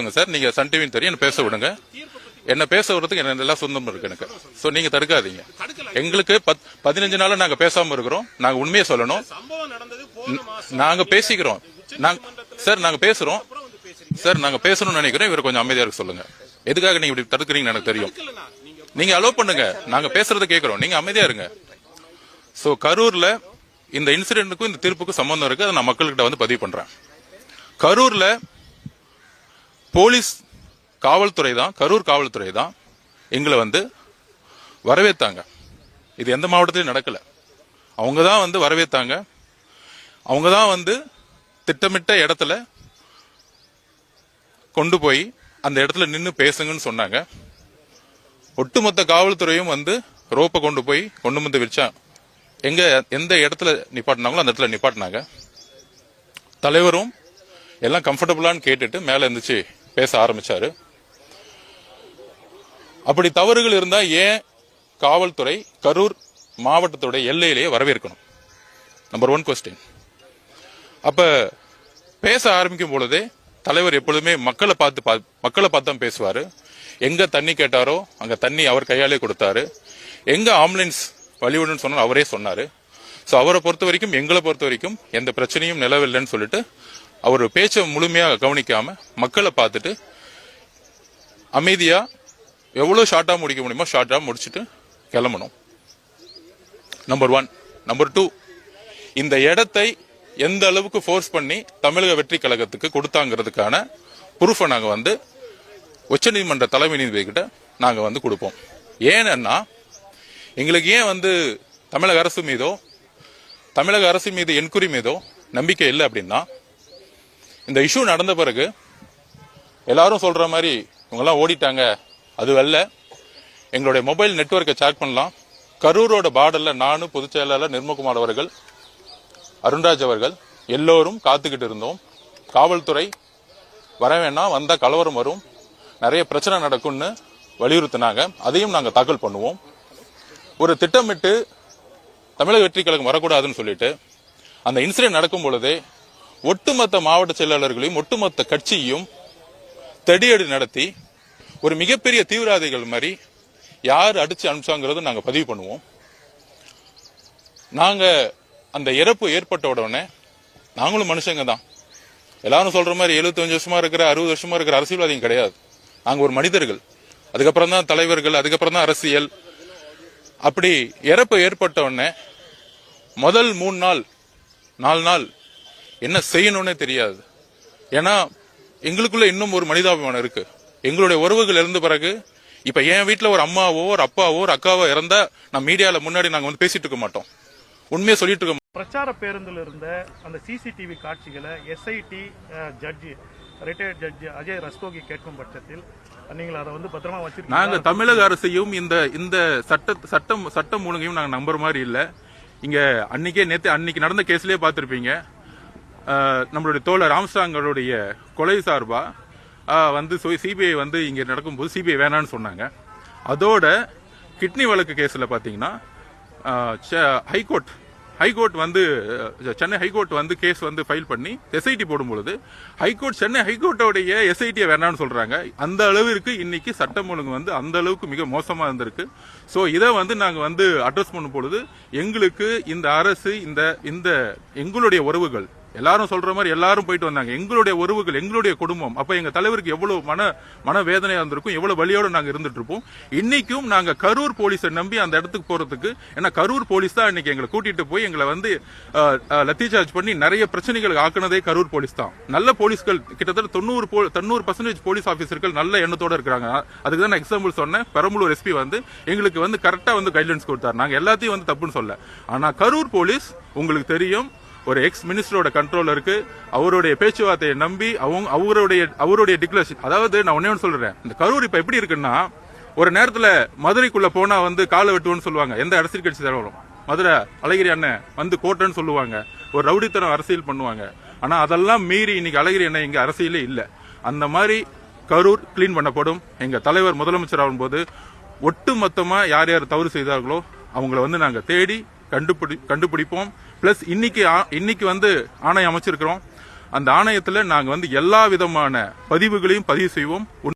விடுங்க சார். நீங்க சன் டிவின்னு தெரியும். என்ன பேச விடுங்க. என்ன பேச விடுறதுக்கு என்ன எல்லாம் சொந்தம் இருக்கு எனக்கு. சோ நீங்க தடுக்காதீங்க. எங்களுக்கு பத்- பதினஞ்சு நாள் நாங்க பேசாம இருக்கிறோம். நாங்க உண்மையை சொல்லணும். நாங்க பேசிக்கிறோம். சார் நாங்க பேசுறோம். சார் நாங்க பேசணும்னு நினைக்கிறோம். இவர் கொஞ்சம் அமைதியா இருக்க சொல்லுங்க. எதுக்காக நீங்க இப்படி தடுக்கிறீங்கன்னு எனக்கு தெரியும். நீங்க அலோவ் பண்ணுங்க. நாங்க பேசுறத கேட்கிறோம். நீங்க அமைதியா இருங்க. சோ கரூர்ல இந்த இன்சிடென்ட்டுக்கும் இந்த தீர்ப்புக்கும் சம்பந்தம் இருக்கு. அதை நான் மக்கள்கிட்ட வந்து பதிவு பண்றேன். கரூர்ல போலீஸ் காவல்துறை தான் கரூர் காவல்துறை தான் எங்களை வந்து வரவேற்றாங்க இது எந்த மாவட்டத்திலையும் நடக்கல. அவங்க தான் வந்து வரவேற்றாங்க அவங்க தான் வந்து திட்டமிட்ட இடத்துல கொண்டு போய் அந்த இடத்துல நின்று பேசுங்கன்னு சொன்னாங்க. ஒட்டுமொத்த காவல்துறையும் வந்து ரோப்பை கொண்டு போய் கொண்டு வந்து வச்சா எங்க எந்த இடத்துல நிப்பாட்டினாங்களோ அந்த இடத்துல நிப்பாட்டினாங்க. தலைவரும் எல்லாம் கம்ஃபர்டபுளான்னு கேட்டுட்டு மேலே இருந்துச்சு பேச ஆரம்பிச்சாரு. அப்படி தவறுகள் இருந்தா ஏன் காவல்துறை கரூர் மாவட்டத்தோட எல்லையிலேயே வரவேற்கணும்? நம்பர் ஒன் கொஸ்டின் அப்ப பேச ஆரம்பிக்கும் பொழுதே தலைவர் எப்பொழுதுமே மக்களை பார்த்து மக்களை பார்த்து தான் பேசுவாரு. எங்க தண்ணி கேட்டாரோ அங்க தண்ணி அவர் கையாலே கொடுத்தாரு. எங்க ஆம்புலன்ஸ் வழிவிடுன்னு சொன்னார் அவரே சொன்னாரு. ஸோ அவரை பொறுத்த வரைக்கும் எங்களை பொறுத்த வரைக்கும் எந்த பிரச்சனையும் நிலவில்லைன்னு சொல்லிட்டு அவர் பேச்சை முழுமையாக கவனிக்காம மக்களை பார்த்துட்டு அமைதியா எவ்வளோ ஷார்ட்டாக முடிக்க முடியுமோ ஷார்ட்டாக முடிச்சுட்டு கிளம்பணும். நம்பர் ஒன் நம்பர் டூ இந்த இடத்தை எந்த அளவுக்கு ஃபோர்ஸ் பண்ணி தமிழக வெற்றி கழகத்துக்கு கொடுத்தாங்கிறதுக்கான ப்ரூஃபை நாங்கள் வந்து உச்சநீதிமன்ற தலைமை நீதிபதி கிட்ட வந்து கொடுப்போம். ஏன்னா எங்களுக்கு ஏன் வந்து தமிழக அரசு மீதோ தமிழக அரசு மீது என்கொயரி மீதோ நம்பிக்கை இல்லை அப்படின்னா இந்த இஷ்யூ நடந்த பிறகு எல்லாரும் சொல்ற மாதிரி இவங்கெல்லாம் ஓடிட்டாங்க. அது அல்ல. எங்களுடைய மொபைல் நெட்வொர்க்கை சேக் பண்ணலாம். கரூரோட பார்டர்ல நானும் பொதுச் செயலாளர் நிர்மகுமார் அவர்கள் அருண்ராஜ் அவர்கள் எல்லோரும் காத்துக்கிட்டு இருந்தோம். காவல்துறை வர வேணாம் வந்தால் கலவரம் வரும். நிறைய பிரச்சனை நடக்கும்னு வலியுறுத்தினாங்க. அதையும் நாங்கள் தாக்கல் பண்ணுவோம். ஒரு திட்டமிட்டு தமிழக வெற்றி கழகம் வரக்கூடாதுன்னு சொல்லிட்டு அந்த இன்சிடென்ட் நடக்கும் பொழுதே ஒட்டுமொத்த மாவட்ட செயலாளர்களையும் ஒட்டுமொத்த கட்சியையும் தடியடி நடத்தி ஒரு மிகப்பெரிய தீவிரவாதிகள் மாதிரி யார் அடிச்சு அனுப்பிச்சாங்கிறத நாங்கள் பதிவு பண்ணுவோம். நாங்கள் அந்த இறப்பு ஏற்பட்ட உடனே நாங்களும் மனுஷங்க தான். எல்லாரும் சொல்ற மாதிரி 75 வருஷமா இருக்கிற அறுபது வருஷமா இருக்கிற அரசியல்வாதியும் கிடையாது. நாங்கள் ஒரு மனிதர்கள். அதுக்கப்புறம் தான் தலைவர்கள் அதுக்கப்புறம் தான் அரசியல். அப்படி இறப்பு ஏற்பட்ட உடனே முதல் மூணு நாள் நாலு நாள் என்ன செய்யணும்னே தெரியாது. ஏன்னா எங்களுக்குள்ள இன்னும் ஒரு மனிதாபிமானம் இருக்கு. எங்களுடைய உறவுகள் இறந்த பிறகு இப்ப என் வீட்ல ஒரு அம்மாவோ ஒரு அப்பாவோ ஒரு அக்காவோ இறந்தா நான் மீடியால முன்னாடி நாங்க வந்து பேசிட்டு இருக்க மாட்டோம். உண்மையை சொல்லிட்டு இருக்க பிரச்சார பேருந்தில் இருந்த அந்த சிசிடிவி காட்சிகளை SIT judge retired judge Ajay Rastogi கேட்கும் பட்சத்தில் நீங்கள் அதை வந்து பத்திரமா நாங்க வச்சிருக்கீங்க தமிழக அரசையும் இந்த இந்த சட்ட சட்டம் சட்டம் ஒழுங்கையும் நாங்க நம்புற மாதிரி இல்ல. இங்க அன்னைக்கே நேத்து அன்னைக்கு நடந்த கேஸ்லயே பார்த்திருப்பீங்க. அஹ், நம்மளுடைய தோழர் ராம்ஸ்டாங்களுடைய கொலை சார்பாக வந்து சிபிஐ வந்து இங்கே நடக்கும்போது சிபிஐ வேணான்னு சொன்னாங்க. அதோட கிட்னி வழக்கு கேஸில் பார்த்தீங்கன்னா ஹைகோர்ட் ஹைகோர்ட் வந்து சென்னை ஹைகோர்ட் வந்து கேஸ் வந்து ஃபைல் பண்ணி எஸ்ஐடி போடும்பொழுது ஹைகோர்ட் சென்னை ஹைகோர்ட்டோடைய எஸ்ஐடியை வேணாம்னு சொல்கிறாங்க அந்த அளவிற்கு இன்னைக்கு சட்டம் ஒழுங்கு வந்து அந்த அளவுக்கு மிக மோசமாக இருந்திருக்கு. ஸோ இதை வந்து நாங்கள் வந்து அட்ரஸ் பண்ணும் பொழுது எங்களுக்கு இந்த அரசு இந்த இந்த எங்களுடைய உறவுகள் எல்லாரும் சொல்ற மாதிரி எல்லாரும் போயிட்டு வந்தாங்க. எங்களுடைய உறவுகள் எங்களுடைய குடும்பம். அப்ப எங்க தலைவருக்கு எவ்வளவு மன மன வேதனையா இருந்திருக்கும் எவ்வளவு வழியோட நாங்க இருந்துட்டு இருப்போம். இன்னைக்கும் நாங்க கரூர் போலீஸை நம்பி அந்த இடத்துக்கு போறதுக்கு ஏன்னா கரூர் போலீஸ் தான் இன்னைக்கு எங்களை கூட்டிட்டு போய் எங்களை வந்து லத்தி சார்ஜ் பண்ணி நிறைய பிரச்சனைகளுக்கு ஆக்குனதே கரூர் போலீஸ் தான். நல்ல போலீஸ்கள் கிட்டத்தட்ட தொண்ணூறு போ- தொண்ணூறு பர்சன்டேஜ் போலீஸ் ஆபீசர்கள் நல்ல எண்ணத்தோட இருக்கிறாங்க. அதுக்கு தான் நான் எக்ஸாம்பிள் சொன்னேன். பெரம்பலூர் எஸ்பி வந்து எங்களுக்கு வந்து கரெக்டா வந்து கைட்லைன்ஸ் கொடுத்தாரு. நாங்க எல்லாத்தையும் வந்து தப்புன்னு சொல்ல ஆனா கரூர் போலீஸ் உங்களுக்கு தெரியும் ஒரு எக்ஸ் மினிஸ்டரோட கண்ட்ரோல் இருக்கு. அவருடைய பேச்சுவார்த்தையை நம்பி அவங்க அவருடைய அவருடைய டிக்ளரேஷன் அதாவது நான் ஒன்னே சொல்றேன். இந்த கரூர் இப்ப எப்படி இருக்குன்னா ஒரு நேரத்துல மதுரைக்குள்ள போனா வந்து காலை வெட்டுவோன்னு சொல்லுவாங்க. எந்த அரசியல் கட்சி தலைவரும். மதுரை அழகிரி அண்ணன் வந்து கோட்டைன்னு சொல்லுவாங்க. ஒரு ரவுடித்தனம் அரசியல் பண்ணுவாங்க. ஆனா அதெல்லாம் மீறி இன்னைக்கு அழகிரி அண்ணன் இங்க அரசியலே இல்லை. அந்த மாதிரி கரூர் கிளீன் பண்ணப்படும். எங்க தலைவர் முதலமைச்சர் ஆகும்போது ஒட்டு மொத்தமா யார் யார் தவறு செய்தார்களோ அவங்கள வந்து நாங்க தேடி கண்டுபிடி கண்டுபிடிப்போம். பிளஸ் இன்னைக்கு இன்னைக்கு வந்து ஆணையம் அமைச்சிருக்கிறோம். அந்த ஆணையத்தில் நாங்க வந்து எல்லா விதமான பதிவுகளையும் பதிவு செய்வோம்.